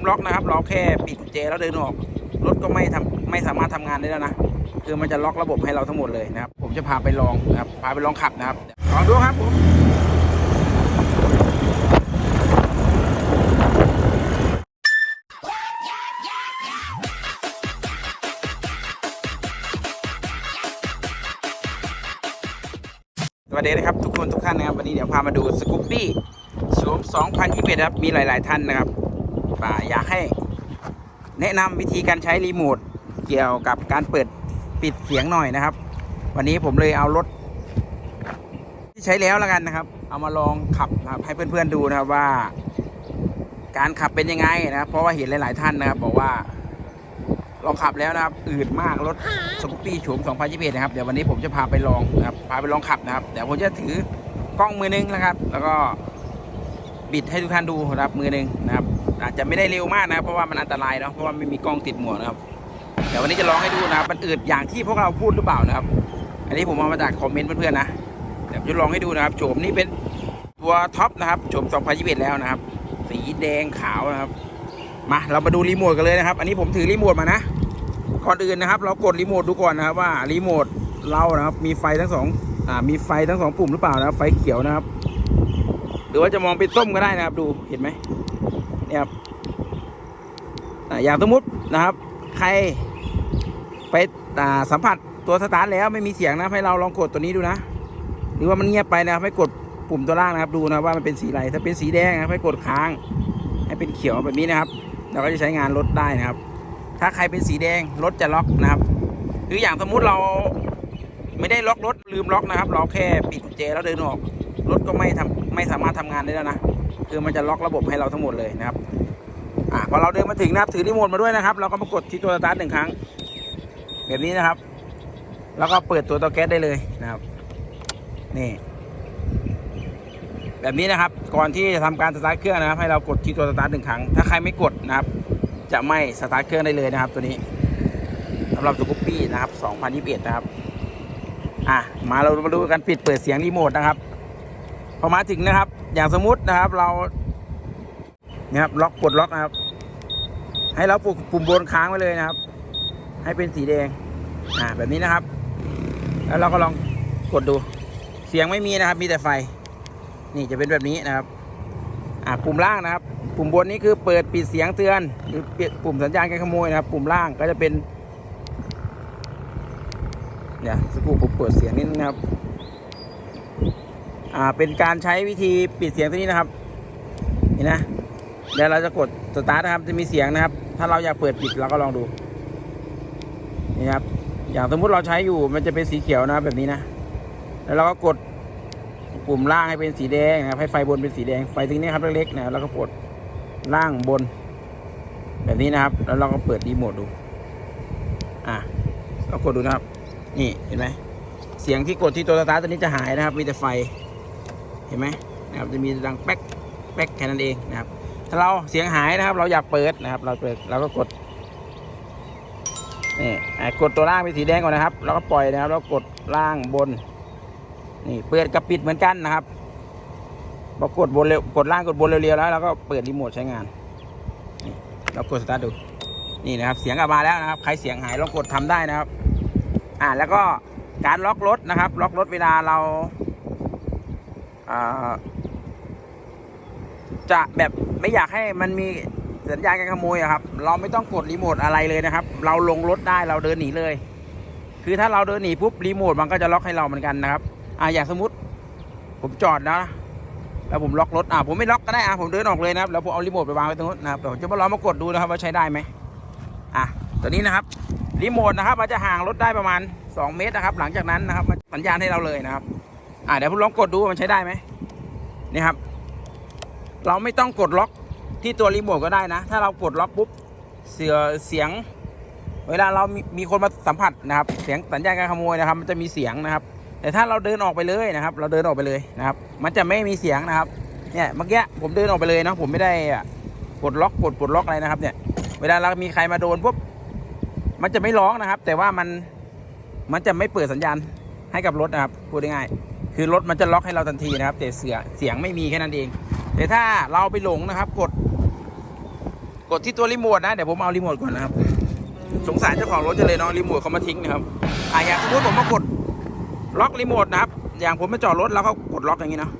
มล็อกนะครับเราแค่ปิดกุญแจแล้วเดินออกรถก็ไม่ทำไม่สามารถทำงานได้แล้วนะคือมันจะล็อกระบบให้เราทั้งหมดเลยนะครับ ผมจะพาไปลองนะครับพาไปลองขับนะครับลองดูครับผมสวัสดีนะครับทุกคนทุกท่านนะครับวันนี้เดี๋ยวพามาดูสกูปปี้โฉม2021ครับมีหลาย ๆ ท่านนะครับ อ่าอยากให้แนะนำวิธีการใช้รีโมทเกี่ยวกับการเปิดปิดเสียงหน่อยนะครับ วันนี้ผมเลยเอารถ ที่ใช้แล้วแล้วกันนะครับ เอามาลองขับนะครับให้เพื่อนๆดูนะครับว่า การขับเป็นยังไงนะครับ เพราะว่าเห็นหลาย ๆ ท่านนะครับ บอกว่าลองขับแล้วนะครับ อืดมากรถสกูปปี้โฉม2021นะครับเดี๋ยววันนี้ผมจะพาไปลองนะครับพาไปลองขับนะครับเดี๋ยวผมจะถือกล้องมือนึงนะครับ แล้วก็บิดให้ทุกท่านดูนะครับมือนึงนะครับ อาจจะไม่ได้เร็วมากนะครับเพราะว่ามันอันตรายเนาะเพราะว่าไม่มีกล้องติดหมวกนะครับเดี๋ยววันนี้จะลองให้ดูนะครับมันอืดอย่างที่พวกเราพูดหรือเปล่านะครับ อันนี้ผมเอามาจากคอมเมนต์เพื่อนๆนะเดี๋ยวจะลองให้ดูนะครับโฉมนี้เป็นตัวท็อปนะครับโฉม2021แล้วนะครับ สีแดงขาวนะครับ มาเรามาดูรีโมทกันเลยนะครับ อันนี้ผมถือรีโมทมานะก่อนอื่นนะครับ เรากดรีโมทดูก่อนนะครับว่ารีโมทเรานะครับมีไฟทั้งสองอ่ามีไฟทั้งสองปุ่มหรือเปล่านะครับไฟเขียวนะครับ หรือว่าจะมองเป็นส้มก็ได้นะครับ ดูเห็นไหม เนี่ยครับอย่างสมมตินะครับ ใครไปสัมผัสตัวสตาร์ทแล้วไม่มีเสียงนะให้เราลองกดตัวนี้ดูนะ หรือว่ามันเงียบไปนะครับให้กดปุ่มตัวล่างนะครับ ดูนะว่ามันเป็นสีอะไรถ้าเป็นสีแดงนะครับให้กดค้าง ให้เป็นเขียวแบบนี้นะครับ เราก็จะใช้งานรถได้นะครับ ถ้าใครเป็นสีแดงรถจะล็อกนะครับ หรืออย่างสมมุติเราไม่ได้ล็อกรถลืมล็อกนะครับ เราแค่ปิดกุญแจแล้วเดินออกรถก็ไม่ทำไม่สามารถทำงานได้แล้วนะ คือมันจะล็อกระบบให้เราทั้งหมดเลยนะครับอ่าพอเราเดินมาถึงนะครับถือรีโมทมาด้วยนะครับ เราก็มากดที่ตัวสตาร์ทหนึ่งครั้ง แบบนี้นะครับ แล้วก็เปิดตัวเตาแก๊สได้เลยนะครับ นี่ แบบนี้นะครับ ก่อนที่จะทำการสตาร์ทเครื่องนะครับ ให้เรากดที่ตัวสตาร์ทหนึ่งครั้ง ถ้าใครไม่กดนะครับ จะไม่สตาร์ทเครื่องได้เลยนะครับ ตัวนี้สำหรับสกูปปี้นะครับ 2021 นะครับ อะ มาเรามาดูกันปิดเปิดเสียงรีโมทนะครับ พอมาถึงนะครับ อย่างสมมุตินะครับเราเนี่ยครับล็อกปลดล็อกนะครับ ให้เราปลุกปุ่มบนค้างไว้เลยนะครับ ให้เป็นสีแดงอ่าแบบนี้นะครับ แล้วเราก็ลองกดดู เสียงไม่มีนะครับ มีแต่ไฟ นี่จะเป็นแบบนี้นะครับอ่าปุ่มล่างนะครับ ปุ่มบนนี้คือเปิดปิดเสียงเตือนหรือปุ่มสัญญาณการขโมยนะครับ ปุ่มล่างก็จะเป็นเนี่ยสกครูผมเปิดเสียงนิดนะครับ อ่าเป็นการใช้วิธีปิดเสียงตัวนี้นะครับเห็นนะเดี๋ยวเราจะกดสตาร์ทนะครับจะมีเสียงนะครับ ถ้าเราอยากเปิดปิดเราก็ลองดูนี่ครับอย่างสมมุติเราใช้อยู่มันจะเป็นสีเขียวนะครับแบบนี้นะแล้วเราก็กดปุ่มล่างให้เป็นสีแดงนะครับให้ไฟบนเป็นสีแดงไฟตรงนี้ครับเล็กๆนะแล้วก็กดล่างบน แบบนี้นะครับ แล้วเราก็เปิดรีโมทดู อะเรากดดูนะครับ นี่เห็นไหมเสียงที่กดที่ตัวสตาร์ทตัวนี้จะหายนะครับ มีแต่ไฟ เห็นไหมนะครับจะมีดังแป๊กแป๊กแค่นั้นเองนะครับ ถ้าเราเสียงหายนะครับ เราอยากเปิดนะครับ เราเปิดเราก็กดนี่กดตัวล่างเป็นสีแดงก่อนนะครับ แล้วก็ปล่อยนะครับ แล้วกดล่างบน นี่เปิดกับปิดเหมือนกันนะครับพอกดบนเร็วกดล่างกดบนเร็วๆแล้วเราก็เปิดรีโมทใช้งานนี่เรากดสตาร์ทดูนี่นะครับเสียงกลับมาแล้วนะครับใครเสียงหายลองกดทำได้นะครับ อ่าแล้วก็การล็อกรถนะครับ ล็อกรถเวลาเรา จะแบบไม่อยากให้มันมีสัญญาณการขโมยอะครับ เราไม่ต้องกดรีโมทอะไรเลยนะครับ เราลงรถได้เราเดินหนีเลย คือถ้าเราเดินหนีปุ๊บรีโมทมันก็จะล็อกให้เราเหมือนกันนะครับ อ่าอย่างสมมติ ผมจอดนะแล้วผมล็อกรถอ่าผมไม่ล็อกก็ได้อ่าผมเดินออกเลยนะครับแล้วผมเอารีโมทไปวางไว้ตรงนู้นนะครับเดี๋ยวผมจะมาลองมากดดูนะครับว่าใช้ได้ไหมอะตัวนี้นะครับรีโมทนะครับ มันจะห่างรถได้ประมาณ 2 เมตรนะครับ หลังจากนั้นนะครับมันสัญญาณให้เราเลยนะครับ อ่าเดี๋ยวผมลองกดดูว่ามันใช้ได้ไหมนี่ครับ เราไม่ต้องกดล็อกที่ตัวรีโมทก็ได้นะ ถ้าเรากดล็อกปุ๊บเสียเสียง เวลาเรามีมีคนมาสัมผัสนะครับ เสียงสัญญาณการขโมยนะครับ มันจะมีเสียงนะครับ แต่ถ้าเราเดินออกไปเลยนะครับ เราเดินออกไปเลยนะครับ มันจะไม่มีเสียงนะครับ เนี่ยเมื่อกี้ผมเดินออกไปเลยนะผมไม่ได้กดล็อกกดปลดล็อกอะไรนะครับ เนี่ย เวลาเรามีใครมาโดนปุ๊บมันจะไม่ร้องนะครับ แต่ว่ามันมันจะไม่เปิดสัญญาณให้กับรถนะครับพูดง่ายๆ คือรถมันจะล็อกให้เราทันทีนะครับแต่เสียเสียงไม่มีแค่นั้นเอง แต่ถ้าเราไปหลงนะครับ กด กดที่ตัวรีโมทนะเดี๋ยวผมเอารีโมทก่อนนะครับ สงสารเจ้าของรถจะเลยเนาะรีโมทเขามาทิ้งนะครับอะอย่างสมมติผมมากดล็อกรีโมทนะครับ อย่างผมไปจอดรถแล้วก็กดล็อกอย่างนี้เนาะ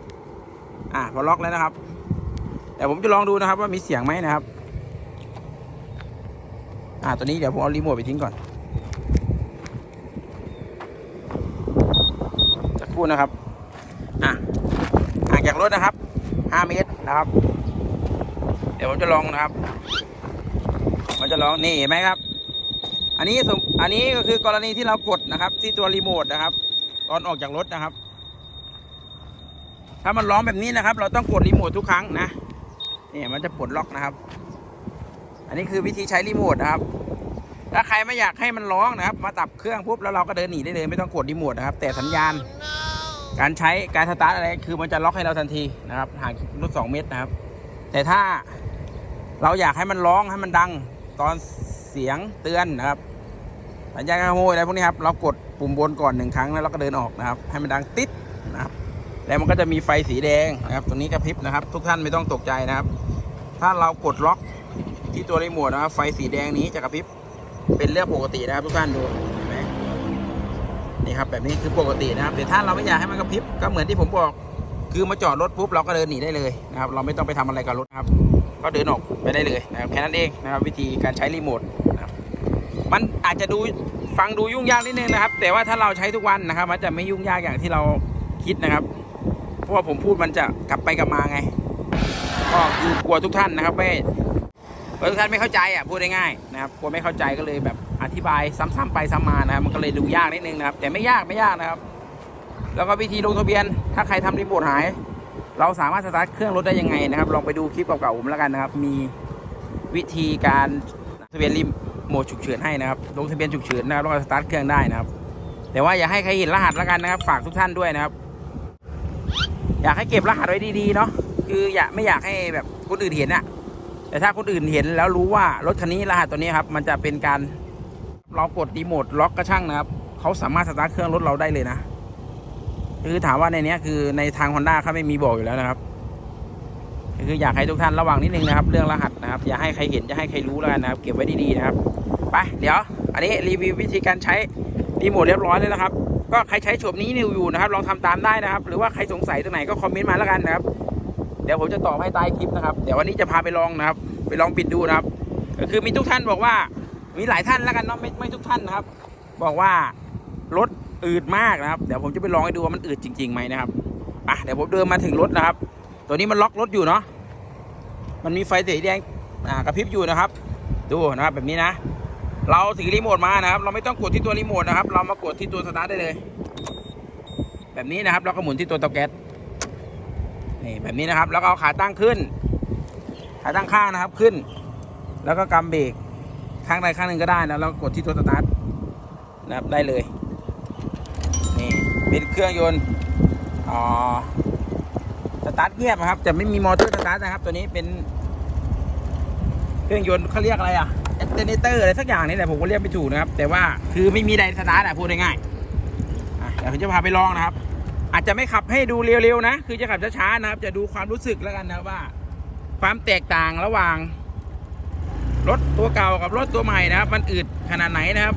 อะพอล็อกแล้วนะครับเดี๋ยวผมจะลองดูนะครับ ว่ามีเสียงไหมนะครับ อะตัวนี้เดี๋ยวผมเอารีโมทไปทิ้งก่อนจะครู่นะครับ จากรถนะครับ 5 เมตรนะครับ เดี๋ยวผมจะลองนะครับ มันจะลองนี่เห็นไหมครับ อันนี้สมอันนี้ก็คือกรณีที่เรากดนะครับ ที่ตัวรีโมทนะครับ ตอนออกจากรถนะครับ ถ้ามันร้องแบบนี้นะครับ เราต้องกดรีโมททุกครั้งนะนี่มันจะปลดล็อกนะครับ อันนี้คือวิธีใช้รีโมทนะครับถ้าใครไม่อยากให้มันร้องนะครับ มาตับเครื่องปุ๊บแล้วเราก็เดินหนีได้เลยไม่ต้องกดรีโมทนะครับ แต่สัญญาณ การใช้การสตาร์ทอะไรคือมันจะล็อกให้เราทันทีนะครับห่างรถสองเมตรนะครับ แต่ถ้าเราอยากให้มันร้องให้มันดังตอนเสียงเตือนนะครับสัญญาณกขโมยอะไรพวกนี้ครับเรากดปุ่มบนก่อนหนึ่งครั้งแล้วเราก็เดินออกนะครับ ให้มันดังติดนะครับ แล้วมันก็จะมีไฟสีแดงนะครับตัวนี้กระพริบนะครับ ทุกท่านไม่ต้องตกใจนะครับ ถ้าเรากดล็อกที่ตัวรีโมทนะครับ ไฟสีแดงนี้จะกระพริบเป็นเรื่องปกตินะครับทุกท่านดู นี่ครับแบบนี้คือปกตินะครับแต่ถ้าเราไม่อยากให้มันกระพริบก็เหมือนที่ผมบอก คือมาจอดรถปุ๊บเราก็เดินหนีได้เลยนะครับเราไม่ต้องไปทำอะไรกับรถนะครับ ก็เดินออกไปได้เลยนะครับแค่นั้นเองนะครับวิธีการใช้รีโมทนะครับมันอาจจะดูฟังดูยุ่งยากนิดนึงนะครับ แต่ว่าถ้าเราใช้ทุกวันนะครับ มันจะไม่ยุ่งยากอย่างที่เราคิดนะครับ เพราะว่าผมพูดมันจะกลับไปกลับมาไง ก็คือกลัวทุกท่านนะครับไม่กลัวทุกท่านไม่เข้าใจอะพูดง่ายๆนะครับกลัวไม่เข้าใจก็เลยแบบ อธิบายซ้ำๆไปซ้ำมานะครับ มันก็เลยดูยากนิดนึงนะครับ แต่ไม่ยากไม่ยากนะครับ แล้วก็วิธีลงทะเบียน ถ้าใครทำรีโมทหาย เราสามารถสตาร์ทเครื่องรถได้ยังไงนะครับ ลองไปดูคลิปเก่าๆผมแล้วกันนะครับ มีวิธีการทะเบียนรีโมทฉุกเฉินให้นะครับ ลงทะเบียนฉุกเฉินนะครับแล้วก็สตาร์ทเครื่องได้นะครับ แต่ว่าอย่าให้ใครเห็นรหัสแล้วกันนะครับ ฝากทุกท่านด้วยนะครับ อยากให้เก็บรหัสไว้ดีๆเนาะ คืออยากไม่อยากให้แบบคนอื่นเห็นอะแต่ถ้าคนอื่นเห็นแล้วรู้ว่ารถคันนี้รหัสตัวนี้ครับ มันจะเป็นการ เรากดรีโมทล็อกกระช่างนะครับเขาสามารถสตาร์ทเครื่องรถเราได้เลยนะคือถามว่าในนี้คือในทาง Honda เขาไม่มีบอกอยู่แล้วนะครับคืออยากให้ทุกท่านระวังนิดนึงนะครับ เรื่องรหัสนะครับ อย่าให้ใครเห็นอย่าให้ใครรู้แล้วกันนะครับ เก็บไว้ดีๆนะครับไปเดี๋ยว อันนี้รีวิววิธีการใช้รีโมทเรียบร้อยเลยนะครับ ก็ใครใช้โฉมนี้นิวอยู่นะครับลองทำตามได้นะครับ หรือว่าใครสงสัยตรงไหนก็คอมเมนต์มาแล้วกันนะครับ เดี๋ยวผมจะตอบให้ใต้คลิปนะครับ เดี๋ยววันนี้จะพาไปลองนะครับ ไปลองปิดดูนะครับ ก็คือมีทุกท่านบอกว่า มีหลายท่านแล้วกันเนาะไม่ไม่ทุกท่านนะครับ บอกว่ารถอืดมากนะครับ เดี๋ยวผมจะไปลองให้ดูว่ามันอืดจริงๆไหมนะครับอะเดี๋ยวผมเดินมาถึงรถนะครับ ตัวนี้มันล็อกรถอยู่เนาะมันมีไฟสีแดงอ่ากระพริบอยู่นะครับ ดูนะครับแบบนี้นะ เราถือรีโมทมานะครับ เราไม่ต้องกดที่ตัวรีโมทนะครับ เรามากดที่ตัวสตาร์ทได้เลย แบบนี้นะครับ แล้วก็หมุนที่ตัวเตาแก๊สนี่แบบนี้นะครับ แล้วก็เอาขาตั้งขึ้น ขาตั้งข้างนะครับขึ้น แล้วก็กำเบรก ข้างใดข้างหนึ่งก็ได้นะแล้วก็กดที่ตัวสตาร์ทนะครับได้เลยนี่เป็นเครื่องยนต์อ๋อสตาร์ทเงียบนะครับจะไม่มีมอเตอร์สตาร์ทนะครับ ตัวนี้เป็น เครื่องยนต์เขาเรียกอะไรอะเอเทเนเตอร์อะไรสักอย่างนี่แหละผมก็เรียกไม่ถูกนะครับ แต่ว่าคือไม่มีไดสตาร์ทอะพูดง่ายๆอะเดี๋ยวผมจะพาไปลองนะครับ อาจจะไม่ขับให้ดูเร็วๆนะ คือจะขับช้าๆนะครับ จะดูความรู้สึกแล้วกันนะว่า ความแตกต่างระหว่าง รถตัวเก่ากับรถตัวใหม่นะครับ มันอืดขนาดไหนนะครับ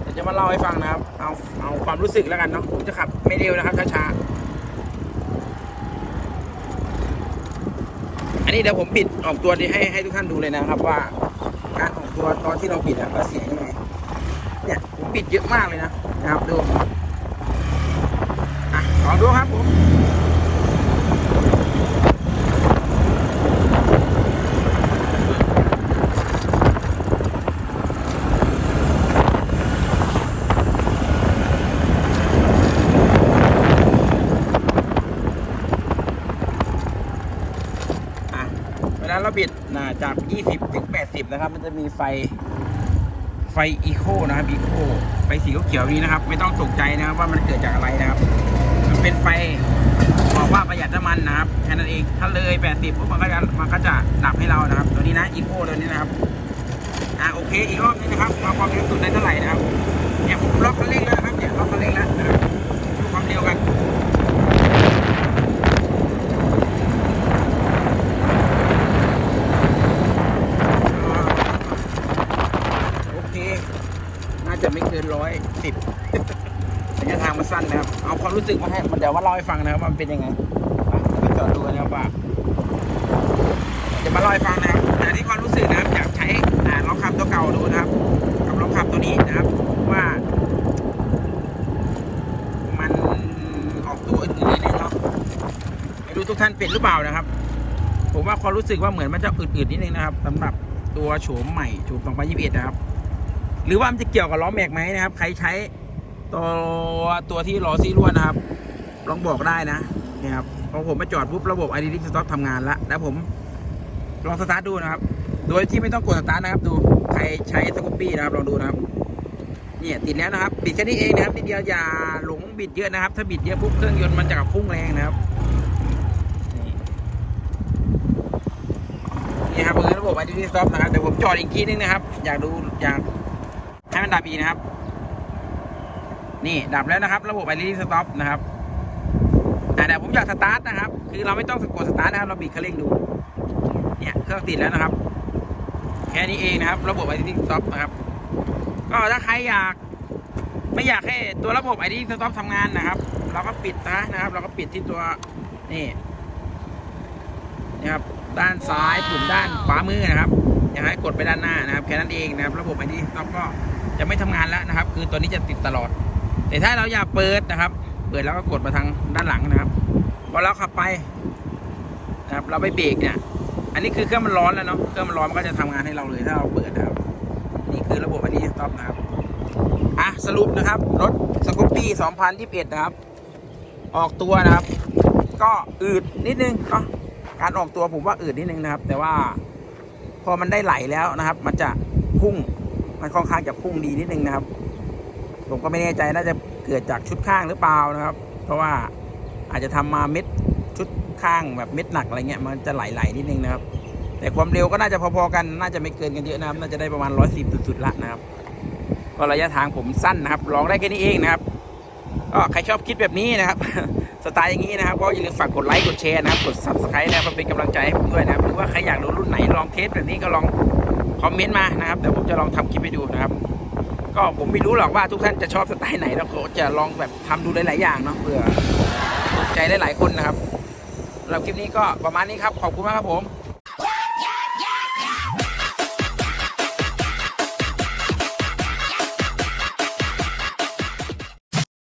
เดี๋ยวจะมาเล่าให้ฟังนะครับ เอาเอาความรู้สึกแล้วกันเนาะผมจะขับไม่เร็วนะครับช้าๆอันนี้เดี๋ยวผมปิดออกตัวดีให้ให้ทุกท่านดูเลยนะครับว่าการออกตัวตอนที่เราปิดอะว่าเสียงยังไงเนี่ยผมปิดเยอะมากเลยนะนะครับดูอะลองดูครับผม อะเวลาเราบิดนะ จาก 20 ถึง 80 นะครับ มันจะมีไฟไฟอีโคนะครับอีโคไฟสีเขียวนี้นะครับ ไม่ต้องตกใจนะครับว่ามันเกิดจากอะไรนะครับ มันเป็นไฟบอกว่าประหยัดน้ำมันนะครับแค่นั้นเองถ้าเลย 80ปุ๊บมันก็จะมันก็จะดับให้เรานะครับ ตัวนี้นะอีโคตัวนี้นะครับอะโอเคอีกรอบนึงนะครับเอาความเร็วสุดได้เท่าไหร่นะครับเนี่ยผมล็อกคันเร่งแล้วนะครับเนี่ยล็อกคันเร่งแล้วนะครับดูความเร็วกัน น่าจะไม่เกินร้อยสิบระยะทางมันสั้นนะครับ เอาความรู้สึกมาให้มันเดี๋ยวมาเล่าให้ฟังนะครับมันเป็นยังไงไปจอดดูกันนะครับว่าจะมาเล่าให้ฟังนะครับแต่ที่ความรู้สึกนะครับอยากใช้อ่าลองขับตัวเก่าดูนะครับ กับลองขับตัวนี้นะครับว่า มันออกตัวอื่นๆนิดนึงเนาะไม่รู้ทุกท่านเป็นหรือเปล่านะครับ ผมว่าความรู้สึกว่าเหมือนมันจะอืดๆนิดนึงนะครับสำหรับตัวโฉมใหม่โฉม2021นะครับ หรือว่ามันจะเกี่ยวกับล้อแม็กไหมนะครับ ใครใช้ตัวตัวที่ล้อซีล้วนนะครับ ลองบอกได้นะนี่ครับพอผมมาจอดปุ๊บระบบ i d ดิสต็อปทำงานแล้วแล้วผมลองสตาร์ทดูนะครับ โดยที่ไม่ต้องกดสตาร์ทนะครับ ดูใครใช้สกูปปี้นะครับลองดูนะครับเนี่ยติดแล้วนะครับบิดแค่นี้เองนะครับนิดเดียวอย่าหลงบิดเยอะนะครับ ถ้าบิดเยอะปุ๊บเครื่องยนต์มันจะกับพุ่งแรงนะครับนี่ครับคือระบบ i d ดิสต็อปนะครับแต่ผมจอดอีกทีนึงนะครับ อยากดูอยาก ให้มันดับอีกนะครับ นี่ดับแล้วนะครับ ระบบ i d ดิสต็อปนะครับอ่าแต่ผมอยากสตาร์ทนะครับ คือเราไม่ต้องกดสตาร์ทนะครับเราบิดคันเร่งดู เนี่ยเครื่องติดแล้วนะครับ แค่นี้เองนะครับ ระบบ i d ดิสต็อปนะครับ ก็ถ้าใครอยากไม่อยากให้ตัวระบบ i d ดิสต็อปทำงานนะครับ เราก็ปิดนะนะครับ เราก็ปิดที่ตัวนี่นะครับด้านซ้ายปุ่มด้านขวามือนะครับอยากให้กดไปด้านหน้านะครับ แค่นั้นเองนะครับ ระบบ i d ดิสต็อปก็ จะไม่ทำงานแล้วนะครับ คือตัวนี้จะติดตลอด แต่ถ้าเราอยากเปิดนะครับ เปิดแล้วก็กดมาทางด้านหลังนะครับพอเราขับไปนะครับ เราไปเบรกเนี่ย อันนี้คือเครื่องมันร้อนแล้วเนาะเครื่องมันร้อนมันก็จะทำงานให้เราเลยถ้าเราเปิดนะครับ นี่คือระบบอันนี้สต็อปนะครับอะสรุปนะครับ รถสกูปปี้2021 นะครับ ออกตัวนะครับ ก็อืดนิดนึงเนาะการออกตัวผมว่าอืดนิดนึงนะครับ แต่ว่าพอมันได้ไหลแล้วนะครับ มันจะพุ่ง มันค่อนข้างจะพุ่งดีนิดนึงนะครับ ผมก็ไม่แน่ใจน่าจะเกิดจากชุดข้างหรือเปล่านะครับ เพราะว่าอาจจะทำมาเม็ดชุดข้างแบบเม็ดหนักอะไรเงี้ยมันจะไหลๆนิดนึงนะครับ แต่ความเร็วก็น่าจะพอๆกันน่าจะไม่เกินกันเยอะนะครับ น่าจะได้ประมาณร้อยสิบสุดๆละนะครับก็ระยะทางผมสั้นนะครับลองได้แค่นี้เองนะครับก็ใครชอบคิดแบบนี้นะครับ สไตล์อย่างนี้นะครับก็อย่าลืมฝากกดไลค์กดแชร์นะครับ กด subscribe นะครับเพื่อเป็นกำลังใจให้ผมด้วยนะครับหรือว่าใครอยากดูรุ่นไหนลองเทสแบบนี้ก็ลอง คอมเมนต์มานะครับเดี๋ยวผมจะลองทำคลิปให้ดูนะครับ ก็ผมไม่รู้หรอกว่าทุกท่านจะชอบสไตล์ไหนแล้วก็จะลองแบบทำดูหลาย ๆ อย่างเนาะเพื่อถูกใจได้หลายคนนะครับสำหรับคลิปนี้ก็ประมาณนี้ครับ ขอบคุณมากครับผม